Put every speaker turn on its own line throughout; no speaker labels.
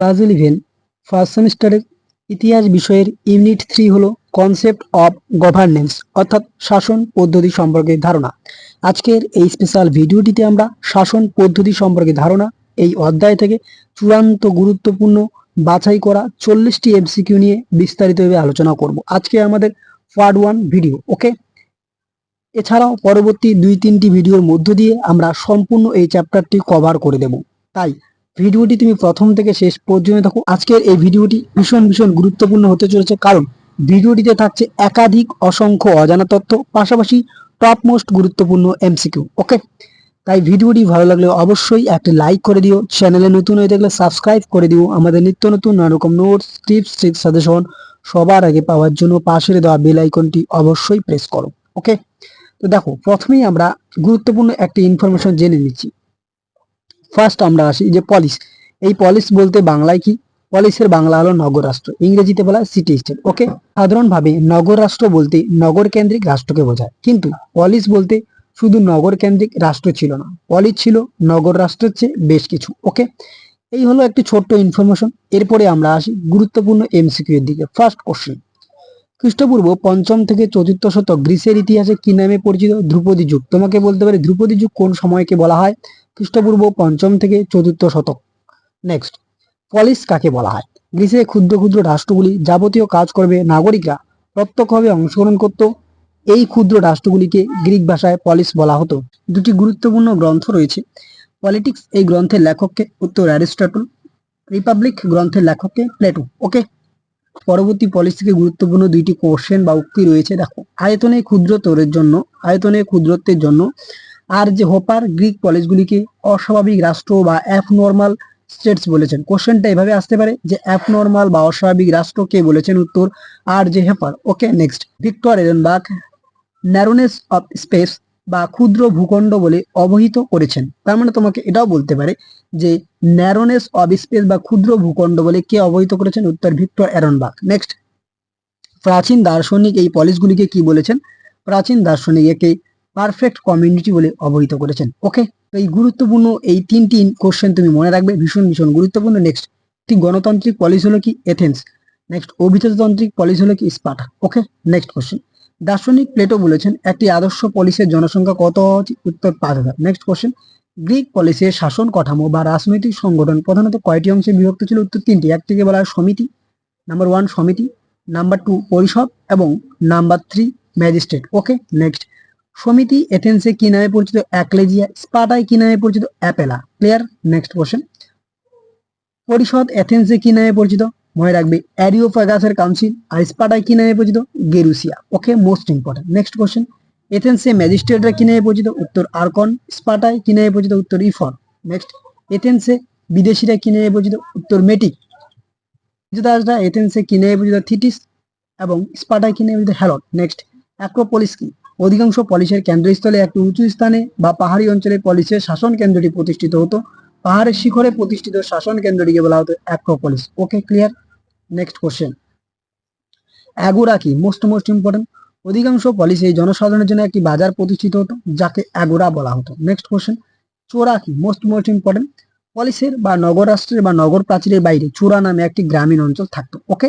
Class eleven first সেমিস্টারের ইতিহাস বিষয়ের ইউনিট থ্রি হলো কনসেপ্ট অফ গভর্নেন্স অর্থাৎ শাসন পদ্ধতি সম্পর্কে ধারণা। আজকের এই স্পেশাল ভিডিওটিতে আমরা শাসন পদ্ধতি সম্পর্কে ধারণা, এই অধ্যায় থেকে চূড়ান্ত গুরুত্বপূর্ণ বাছাই করা চল্লিশটি এমসিকিউ নিয়ে বিস্তারিতভাবে আলোচনা করব। আজকে আমাদের পার্ট ওয়ান ভিডিও ওকে এছাড়াও পরবর্তী দুই তিনটি ভিডিওর মধ্য দিয়ে আমরা সম্পূর্ণ এই চ্যাপ্টারটি কভার করে দেব। তাই ভিডিওটি তুমি প্রথম থেকে শেষ পর্যন্ত দেখো। আজকের এই ভিডিওটি ভীষণ ভীষণ গুরুত্বপূর্ণ হতে চলেছে, কারণ ভিডিওটিতে থাকছে একাধিক অসংখ্য অজানা তথ্য, পাশাপাশি টপ মোস্ট গুরুত্বপূর্ণ এমসিকিউ ওকে? তাই ভিডিওটি ভালো লাগলে অবশ্যই একটা লাইক করে দিও, চ্যানেলে নতুন হয়ে থাকলে সাবস্ক্রাইব করে দিও, আমাদের নিত্য নতুন নানা রকম নোটস টিপস ট্রিক্স সাজেশন সবার আগে পাওয়ার জন্য পাশের দেওয়া বেল আইকনটি অবশ্যই প্রেস করো, ওকে? তো দেখো, প্রথমেই আমরা গুরুত্বপূর্ণ একটি ইনফরমেশন জেনে নিচ্ছি। ফার্স্ট আমরা আসি যে পলিশ এই পলিশ বলতে বাংলায় কি? পলিশের বাংলা হলো নগর রাষ্ট্র। ইংরেজিতে বলা সিটি স্টেট ওকে সাধারণভাবে নগর রাষ্ট্র বলতে নগর কেন্দ্রিক রাষ্ট্রকে বোঝায়। কিন্তু পলিশ বলতে শুধু নগর কেন্দ্রিক রাষ্ট্র ছিল না পলিশ ছিল নগর রাষ্ট্রের চেয়ে বেশ কিছু ওকে এই হলো একটি ছোট্ট ইনফরমেশন এরপরে আমরা আসি গুরুত্বপূর্ণ এমসিকিউ এর দিকে। ফার্স্ট কোশ্চেন খ্রিস্টপূর্ব পঞ্চম থেকে চতুর্থ শতক গ্রিসের ইতিহাসে কি নামে পরিচিত ধ্রুপদী যুগ? তোমাকে বলতে পারে ধ্রুপদী যুগ কোন সময়কে বলা হয়? খ্রিস্টপূর্ব পঞ্চম থেকে চতুর্থ শতক। নেক্সট পলিস কাকে বলা হয়? গ্রিসে ক্ষুদ্র ক্ষুদ্র রাষ্ট্রগুলি যাবতীয় কাজ করবে নাগরিকরা। প্রত্যক্ষভাবে অংশগ্রহণ করত। এই ক্ষুদ্র রাষ্ট্রগুলিকে গ্রিক ভাষায় পলিস বলা হতো। দুটি গুরুত্বপূর্ণ গ্রন্থ রয়েছে। পলিটিক্স এই গ্রন্থের লেখককে উত্তর অ্যারিস্টটল, রিপাবলিক গ্রন্থের লেখককে প্লেটো। ওকে পরবর্তী পলিস থেকে গুরুত্বপূর্ণ দুইটি কোশ্চেন বা উক্তি রয়েছে। দেখো, আয়তনে ক্ষুদ্রতরের জন্য, আয়তনে ক্ষুদ্রত্বের জন্য আর যে হোপার গ্রিক পলিসগুলিকে অস্বাভাবিক রাষ্ট্র বা অ্যাফ নর্মাল স্টেটস বলেছেন কোশ্চেনটা এভাবে আসতে পারে যে অ্যাবনর্মাল বা অস্বাভাবিক রাষ্ট্র কে বলেছেন? উত্তর, আর যে hepar okay next Victor Ehrenberg narrowness of space বা ক্ষুদ্র ভূখণ্ড বলে অবহিত করেছেন। তার মানে তোমাকে এটাও বলতে পারে যে ন্যারোনেস অফ স্পেস বা ক্ষুদ্র ভূখণ্ড বলে কে অবহিত করেছেন? উত্তর ভিক্টর অ্যারনবার্গ নেক্সট। প্রাচীন দার্শনিক এই পলিসগুলিকে কি বলেছেন? প্রাচীন দার্শনিক একে পারফেক্ট কমিউনিটি বলে অবহিত করেছেন। ওকে এই গুরুত্বপূর্ণ এই তিনটি কোশ্চেন তুমি মনে রাখবে, ভীষণ ভীষণ গুরুত্বপূর্ণ। নেক্সট। ঠিক গণতান্ত্রিক পলিস হলো কি? এথেন্স নেক্সট, অভিজাততান্ত্রিক পলিস হলো কি? স্পার্টা ওকে নেক্সট কোশ্চেন দার্শনিক প্লেটো বলেছেন, একটি আদর্শ পলিসের জনসংখ্যা কত? উত্তর পাঁচ হাজার। নেক্সট কোশ্চেন গ্রিক পলিসের শাসন কাঠামো বা রাজনৈতিক সংগঠন প্রধানত কয়টি অংশে বিভক্ত ছিল? উত্তর তিনটি। এক থেকে বলা সমিতি নাম্বার ওয়ান সমিতি নাম্বার টু পরিষদ এবং number three magistrate okay next সমিতি এথেন্সে কি নামে পরিচিত? অ্যাকলেজিয়া। স্পাটায় কি নামে পরিচিত? অ্যাপেলা। ক্লিয়ার নেক্সট কোশ্চেন পরিষদ এথেন্সে কি নামে পরিচিত? মনে রাখবে অ্যারিওফাগাসের কাউন্সিল আর স্পাটায় কি নামে পরিচিত? Gerousia okay most important next question এথেন্সে ম্যাজিস্ট্রেটরা কি নামে পরিচিত? উত্তর আরকন স্পাটায় কি নামে পরিচিত? উত্তর ইফর নেক্সট এথেন্সে বিদেশিরা কি নামে পরিচিত? উত্তর মেটিক দাসরা এথেন্সে কি নামে পরিচিত? থিটিস এবং স্পাটায় কি নামে পরিচিত? হ্যালট নেক্সট অ্যাক্রোপলিস কি? অধিকাংশ পলিশের কেন্দ্রস্থলে একটি উঁচু স্থানে বা পাহাড়ি অঞ্চলে পলিশের শাসন কেন্দ্রটি প্রতিষ্ঠিত হতো। পাহাড়ের শিখরে প্রতিষ্ঠিত শাসন কেন্দ্রটিকে বলা হতো acropolis okay clear next question agora কি? মোস্ট মোস্ট ইম্পর্টেন্ট অধিকাংশ পলিসে জনসাধারণের জন্য একটি বাজার প্রতিষ্ঠিত হতো, যাকে অ্যাগোরা বলা হতো। নেক্সট কোশ্চেন চোরা কি? মোস্ট মোস্ট ইম্পর্টেন্ট পলিসের বা নগর রাষ্ট্রের বা নগর প্রাচীরের বাইরে চোরা নামে একটি গ্রামীণ অঞ্চল থাকতো ওকে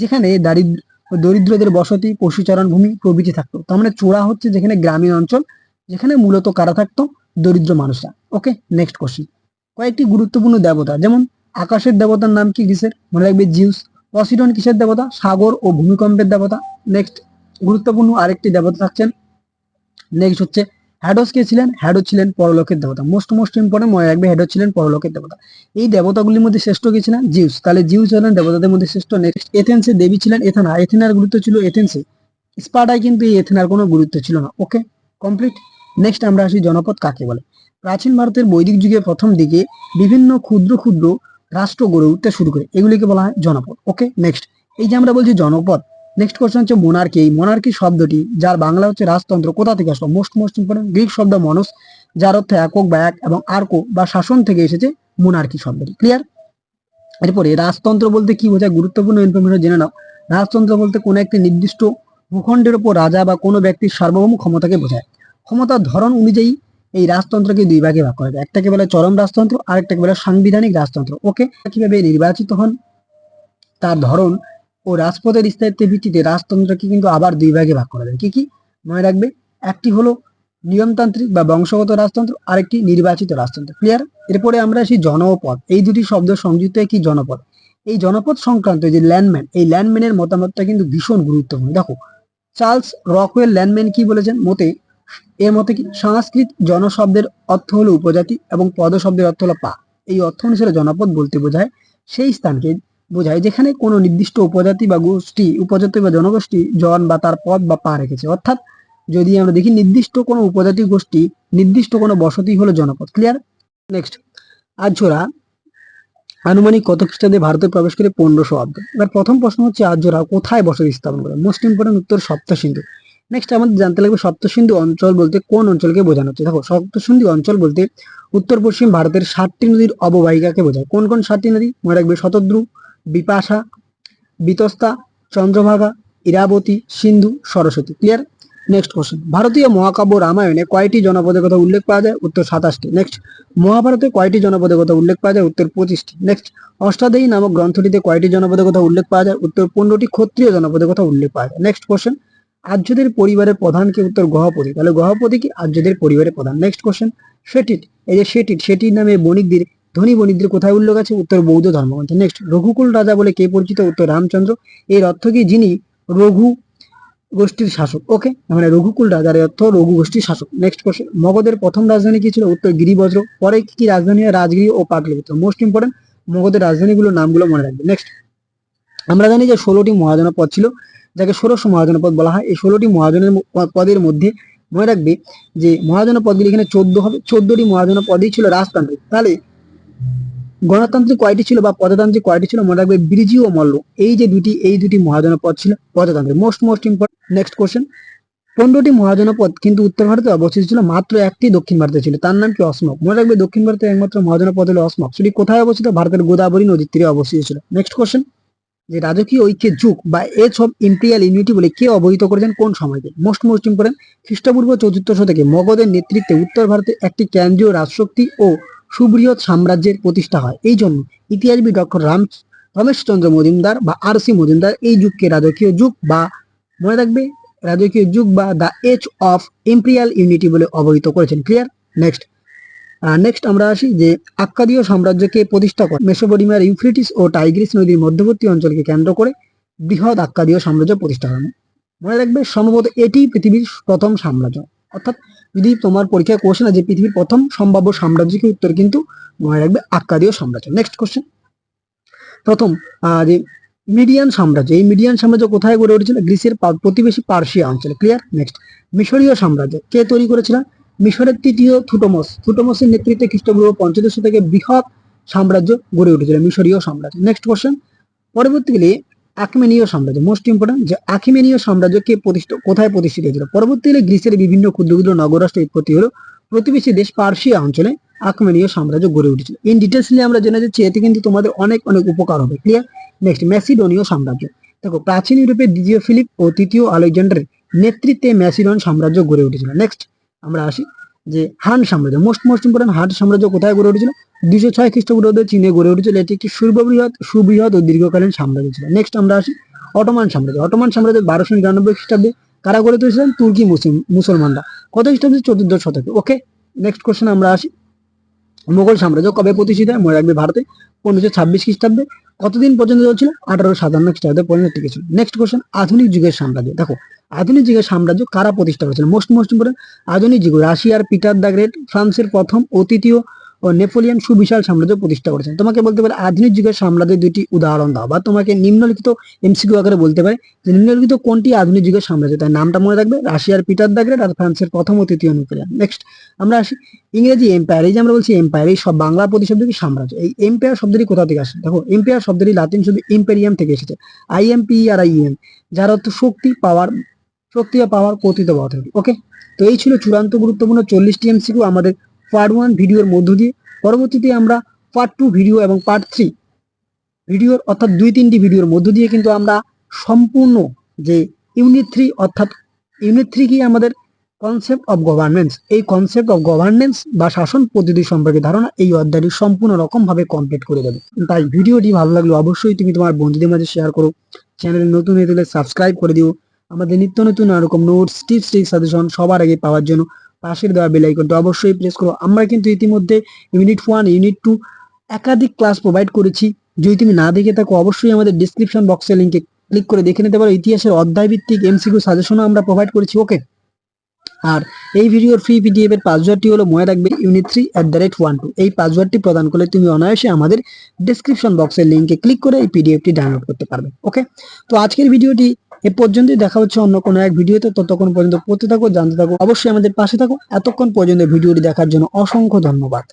যেখানে দারিদ্র, দরিদ্রদের বসতি, পশুচারণ ভূমি প্রভৃতি থাকতো। তার মানে চোরা হচ্ছে যেখানে গ্রামীণ অঞ্চল, যেখানে মূলত কারা থাকতো? দরিদ্র মানুষরা ওকে নেক্সট কোশ্চেন কয়েকটি গুরুত্বপূর্ণ দেবতা, যেমন আকাশের দেবতার নাম কি গ্রিসের মনে রাখবে জিউস। পসিডন কিসের দেবতা? সাগর ও ভূমিকম্পের দেবতা। নেক্সট গুরুত্বপূর্ণ আরেকটি দেবতা থাকছেন। নেক্সট হচ্ছে হ্যাডোস কে ছিলেন? হ্যাডো ছিলেন পরলোকের দেবতা। মোস্ট মোস্ট ইম্পর্টেন্ট মনে রাখবে হ্যাডো ছিলেন পরলোকের দেবতা। এই দেবতাগুলির মধ্যে শ্রেষ্ঠ কে ছিলেন? জিউস। তাহলে জিউস হলেন দেবতাদের মধ্যে শ্রেষ্ঠ। নেক্সট এথেন্সে দেবী ছিলেন এথেনা এথেনার গুরুত্ব ছিল এথেন্সে স্পার্টায় কিন্তু এই এথেনার কোনো গুরুত্ব ছিল না। ওকে কমপ্লিট নেক্সট আমরা আসি জনপদ কাকে বলে? প্রাচীন ভারতের বৈদিক যুগের প্রথম দিকে বিভিন্ন ক্ষুদ্র ক্ষুদ্র রাষ্ট্র গড়ে উঠতে শুরু করে। এগুলিকে বলা হয় জনপদ। ওকে নেক্সট এই যে আমরা বলছি জনপদ নেক্সট কোশ্চেন হচ্ছে মোনার্কি এই মোনার্কি শব্দটি, যার বাংলা হচ্ছে রাজতন্ত্র, কোথা থেকে আসলো? মোস্ট মোস্ট ইম্পর্টেন্ট গ্রিক শব্দ মনস যার অর্থ একক বা এক এবং আর্কো বা শাসন থেকে এসেছে মোনার্কি শব্দটি। ক্লিয়ার এরপরে, রাজতন্ত্র বলতে কি বোঝায়? গুরুত্বপূর্ণ ইনফরমেশন জেনে নাও। রাজতন্ত্র বলতে কোনো একটি নির্দিষ্ট ভূখণ্ডের উপর রাজা বা কোনো ব্যক্তির সার্বভৌম ক্ষমতাকে বোঝায়। ক্ষমতার ধরন অনুযায়ী এই রাজতন্ত্রকে দুই ভাগে ভাগ করা যায়। একটাকে বলে চরম রাজতন্ত্র আর একটাকে বলে সাংবিধানিক রাজতন্ত্র। ওকে, কীভাবে নির্বাচিত হন? তার ধরন ও রাজপথের স্থায়িত্বের ভিত্তিতে রাজতন্ত্রকে কিন্তু আবার দুই ভাগে ভাগ করা যায়। কি কি? মনে রাখবে, একটি হলো নিয়মতান্ত্রিক বা বংশগত রাজতন্ত্র, আরেকটি নির্বাচিত রাজতন্ত্র। ক্লিয়ার এরপরে আমরা আসি জনপদ। এই দুটি শব্দ সংযুক্ত কি জনপদ। এই জনপদ সংক্রান্ত যে ল্যান্ডম্যান, এই ল্যান্ডম্যানের মতামতটা কিন্তু ভীষণ গুরুত্বপূর্ণ। দেখো, চার্লস রকওয়েল ল্যান্ডম্যান কি বলেছেন? মতে এর মতে কি সংস্কৃত জনশব্দের অর্থ হলো উপজাতি এবং পদ শব্দের অর্থ হলো পা। এই অর্থ অনুসারে জনপদ বলতে বোঝায় সেই স্থানকে বোঝায় যেখানে কোনো নির্দিষ্ট উপজাতি বা গোষ্ঠী, উপজাতি বা জনগোষ্ঠী, জন বা তার পদ বা পা রেখেছে। অর্থাৎ যদি আমরা দেখি নির্দিষ্ট কোনো উপজাতি গোষ্ঠী, নির্দিষ্ট কোনো বসতি হলো জনপদ। ক্লিয়ার নেক্সট আর্যরা আনুমানিক কত খ্রিস্টাব্দে ভারতে প্রবেশ করে পনেরোশো অব্দ। এবার প্রথম প্রশ্ন হচ্ছে আর্যরা কোথায় বসতি স্থাপন করে? মোস্ট ইম্পর্টেন্ট উত্তর সপ্তসিন্ধু। নেক্সট আমাদের জানতে লাগবে সপ্তসিন্ধু অঞ্চল বলতে কোন অঞ্চলকে বোঝানো হচ্ছে? দেখো সপ্তসিন্ধু অঞ্চল বলতে উত্তর, পশ্চিম ভারতের সাতটি নদীর অববাহিকাকে বোঝায়। কোন কোন সাতটি নদী? মনে রাখবে Shatadru, Vipasha, Vitasta, Chandrabhaga, Iravati, Sindhu, Saraswati. Clear next question ভারতীয় মহাকাব্য রামায়ণে কয়টি জনপদের কথা উল্লেখ পাওয়া যায়? উত্তর সাতাশটি। নেক্সট মহাভারতে কয়টি জনপদের কথা উল্লেখ পাওয়া যায়? উত্তর পঁচিশটি। নেক্সট অষ্টাদেয়ী নামক গ্রন্থটিতে কয়টি জনপদের কথা উল্লেখ পাওয়া যায়? উত্তর পনেরোটি ক্ষত্রিয় জনপদের কথা উল্লেখ পাওয়া যায়। নেক্সট কোশ্চেন আর্যদের পরিবারের প্রধান কি উত্তর গহপতি তাহলে গহপতি কি? আর্যদের পরিবারের প্রধান। নেক্সট কোশ্চেন শেটিট এই যে শেটিট শেটির নামে বণিকদের, ধনী বণিকদের কোথায় উল্লেখ আছে? উত্তর বৌদ্ধ ধর্মগ্রন্থে। নেক্সট রঘুকুল রাজা বলে কে পরিচিত? উত্তর রামচন্দ্র। এর অর্থ কি? যিনি রঘু গোষ্ঠীর শাসক। ওকে মানে রঘুকুল রাজার অর্থ রঘু গোষ্ঠীর শাসক। নেক্সট কোশ্চেন মগধের প্রথম রাজধানী কি ছিল? উত্তর গিরিবজ্র। পরে কি রাজধানী হয়? রাজগিরি ও পাটলিপুত্র। মোস্ট ইম্পর্টেন্ট মগধের রাজধানীগুলোর নামগুলো মনে রাখবে। নেক্সট আমরা জানি যে ষোলোটি মহাজনা পদ ছিল। যাকে ষোড়শ মহাজনা পদ বলা হয়, এই ষোলোটি মহাজনের পদের মধ্যে মনে রাখবে যে মহাজন পদগুলি এখানে চোদ্দ হবে। চোদ্দটি মহাজনা পদই ছিল রাজতান্ত্রিক। তাহলে গণতান্ত্রিক কয়টি ছিল বা প্রজাতান্ত্রিক কয়টি ছিল মনে রাখবে বিরজি ও মল্ল। এই যে দুটি এই দুটি মহাজনা পদ ছিল প্রজাতান্ত্রিক। Most most important next question পনেরোটি মহাজনা পদ কিন্তু উত্তর ভারতে অবস্থিত ছিল, মাত্র একটি দক্ষিণ ভারতে ছিল। তার নাম কি অসমক? মনে রাখবে দক্ষিণ ভারতে একমাত্র মহাজনা পদ হলো অসমক। সেটি কোথায় অবস্থিত? ভারতের গোদাবরী নদীর তীরে অবস্থিত ছিল। নেক্সট কোশ্চেন যে রাজকীয় ঐক্যের যুগ বা এজ অফ ইম্পিরিয়াল ইউনিটি বলে কে অবহিত করেছেন? কোন সময়কে? মোস্ট মোস্ট ইম্পর্টেন্ট খ্রিস্টপূর্ব চতুর্থ শতকে মগধের নেতৃত্বে উত্তর ভারতে একটি কেন্দ্রীয় রাজশক্তি ও সুবৃহৎ সাম্রাজ্যের প্রতিষ্ঠা হয়। এই জন্য ইতিহাসবিদ ডক্টর রাম রমেশচন্দ্র মজুমদার বা আর সি মজুমদার এই যুগকে রাজকীয় যুগ বা মনে রাখবে, রাজকীয় যুগ বা the age of imperial unity বলে অবহিত করেছেন। ক্লিয়ার নেক্সট নেক্সট আমরা আসি যে আক্কাদীয় সাম্রাজ্যকে প্রতিষ্ঠা করে। মেসোপটেমিয়ার ইউফ্রেটিস ও টাইগ্রিস নদীর মধ্যবর্তী অঞ্চলকে কেন্দ্র করে বৃহৎ আক্কাদীয় সাম্রাজ্য প্রতিষ্ঠা করেন মনে রাখবে, সম্ভবত এটি পৃথিবীর প্রথম সাম্রাজ্য। অর্থাৎ যদি তোমার পরীক্ষায় কোশ্চেন আছে পৃথিবীর প্রথম সম্ভাব্য সাম্রাজ্য কি উত্তর কিন্তু মনে রাখবে আক্কাদীয় সাম্রাজ্য। নেক্সট কোশ্চেন প্রথম যে মিডিয়ান সাম্রাজ্য। এই মিডিয়ান সাম্রাজ্য কোথায় গড়ে উঠেছিল? গ্রিসের প্রতিবেশী পার্সিয়া অঞ্চলে। ক্লিয়ার নেক্সট মিশরীয় সাম্রাজ্য। কে তৈরি করেছিলেন মিশরের তৃতীয় থুটোমস থুটোমসের নেতৃত্বে খ্রিস্টপূর্ব পঞ্চদশ থেকে বৃহৎ সাম্রাজ্য গড়ে উঠেছিল, মিশরীয় সাম্রাজ্য। নেক্সট কোশ্চেন পরবর্তীকালে আকিমেনীয় সাম্রাজ্য। মোস্ট ইম্পর্টেন্ট যে আকিমেনীয় সাম্রাজ্য কে প্রতিষ্ঠিত, কোথায় প্রতিষ্ঠিত হয়েছিল? পরবর্তীকালে গ্রিসের বিভিন্ন ক্ষুদ্র ক্ষুদ্র নগরাষ্ট্র উৎপত্তি হলো প্রতিবেশী দেশ পার্সিয়া অঞ্চলে আকিমেনীয় সাম্রাজ্য গড়ে উঠেছিল। ইন ডিটেলস নিয়ে আমরা জেনে যাচ্ছি, এতে কিন্তু তোমাদের অনেক অনেক উপকার হবে। ক্লিয়ার নেক্সট ম্যাসিডোনীয় সাম্রাজ্য। দেখো, প্রাচীন ইউরোপের দ্বিতীয় ফিলিপ ও তৃতীয় আলেকজান্ডারের নেতৃত্বে ম্যাসিডন সাম্রাজ্য গড়ে উঠেছিল। নেক্সট আমরা আসি, যে হান সাম্রাজ্য মোস্ট মোস্ট ইম্পর্টেন্ট হান সাম্রাজ্য কোথায় গড়ে উঠেছিল? দুইশো ছয় খ্রিস্টপূর্বাব্দে চীনে গড়ে উঠেছিল, এটি একটি সুবৃহৎ সুবৃহৎ ও দীর্ঘকালীন সাম্রাজ্য ছিল। নেক্সট আমরা আসি, অটোমান সাম্রাজ্য। অটোমান সাম্রাজ্য বারোশো নিরানব্বই খ্রিস্টাব্দে কারা গড়ে তুলেছিলেন? তুর্কি মুসলিম মুসলমানরা। কত খ্রিস্টাব্দে? চতুর্দশ শতকে। ওকে নেক্সট কোশ্চেন আমরা আসি। মোগল সাম্রাজ্য কবে প্রতিষ্ঠিত হয়? মনে রাখবে ভারতে। পনেরোশো ছাব্বিশ খ্রিস্টাব্দে। কতদিন পর্যন্ত চলছিল? আঠারো সাতান্ন খ্রিস্টাব্দে পর্যন্ত টিকেছিল নেক্সট কোশ্চেন আধুনিক যুগের সাম্রাজ্য। দেখো, আধুনিক যুগের সাম্রাজ্য কারা প্রতিষ্ঠা করেছিল? মোস্ট মোস্ট ইম্পর্টেন্ট আধুনিক যুগ, রাশিয়ার পিটার দ্য গ্রেট, ফ্রান্সের প্রথম ও তৃতীয় ও নেপোলিয়ান সুবিশাল সাম্রাজ্য প্রতিষ্ঠা করেছেন। তোমাকে বলতে পারে, আধুনিক যুগের সাম্রাজ্যের দুটি উদাহরণ দাও, বা তোমাকে নিম্নলিখিত এমসিকিউ আকারে বলতে পারে যে নিম্নলিখিত কোনটি আধুনিক যুগের সাম্রাজ্য। তাই নামটা মনে রাখবে, রাশিয়ার পিটার দ্য গ্রেট আর ফ্রান্সের প্রথম ও তৃতীয় নেপোলিয়ন নেক্সট আমরা আসি ইংরেজি এম্পায়ার। এই যে আমরা বলছি এম্পায়ার, এই সব বাংলা প্রতিশব্দ কি সাম্রাজ্য? এই এম্পায়ার শব্দটি কোথা থেকে আসে? দেখো, এম্পায়ার শব্দটি লাতিন শব্দ ইম্পেরিয়াম থেকে এসেছে। আইএমপি আর আইএম যার অর্থ শক্তি, পাওয়ার, শক্তি বা পাওয়ার অথরিটি ওকে তো এই ছিল চূড়ান্ত গুরুত্বপূর্ণ চল্লিশটি এমসিকিউ আমাদের পার্ট ওয়ান ভিডিওর মধ্য দিয়ে। পরবর্তীতে আমরা পার্ট টু ভিডিও এবং পার্ট থ্রি ভিডিওর অর্থাৎ দুই তিনটি ভিডিওর মধ্য দিয়ে কিন্তু আমরা সম্পূর্ণ যে ইউনিট থ্রি অর্থাৎ ইউনিট থ্রি কি আমাদের কনসেপ্ট অফ গভর্নেন্স এই কনসেপ্ট অফ গভর্নেন্স বা শাসন পদ্ধতি সম্পর্কে ধারণা এই অধ্যায়টি সম্পূর্ণ রকম ভাবে কমপ্লিট করে দেবে। তাই ভিডিওটি ভালো লাগলে অবশ্যই তুমি তোমার বন্ধুদের মাঝে শেয়ার করো। চ্যানেল নতুন হয়ে সাবস্ক্রাইব করে দিও। আমাদের নিত্য নতুন এরকম নোটস টিপস সাজেশন সবার আগে পাওয়ার জন্য পাশের দেওয়া বেল আইকনটা অবশ্যই প্রেস করো। আমরা কিন্তু ইতিমধ্যে ইউনিট ওয়ান ইউনিট টু একাধিক ক্লাস প্রোভাইড করেছি। যদি তুমি না দেখে থাকো, অবশ্যই আমাদের ডিসক্রিপশন বক্সের লিঙ্কে ক্লিক করে দেখে নিতে পারো। ইতিহাসের অধ্যায় ভিত্তিক এমসিকিউ সাজেশনও আমরা প্রোভাইড করেছি ওকে আর এই ভিডিওর ফ্রি পিডিএফ এর পাসওয়ার্ডটি হলো মনে রাখবে unit three at the rate one two এই পাসওয়ার্ডটি প্রদান করলে তুমি অনায়াসে আমাদের ডিসক্রিপশন বক্সের লিঙ্কে ক্লিক করে এই পিডিএফটি ডাউনলোড করতে পারবে ওকে তো আজকের ভিডিওটি এ পর্যন্তই দেখা হচ্ছে অন্য কোনো এক ভিডিওতে। ততক্ষণ পর্যন্ত পড়তে থাকো, জানতে থাকো, অবশ্যই আমাদের পাশে থাকো। এতক্ষণ পর্যন্ত ভিডিওটি দেখার জন্য অসংখ্য ধন্যবাদ।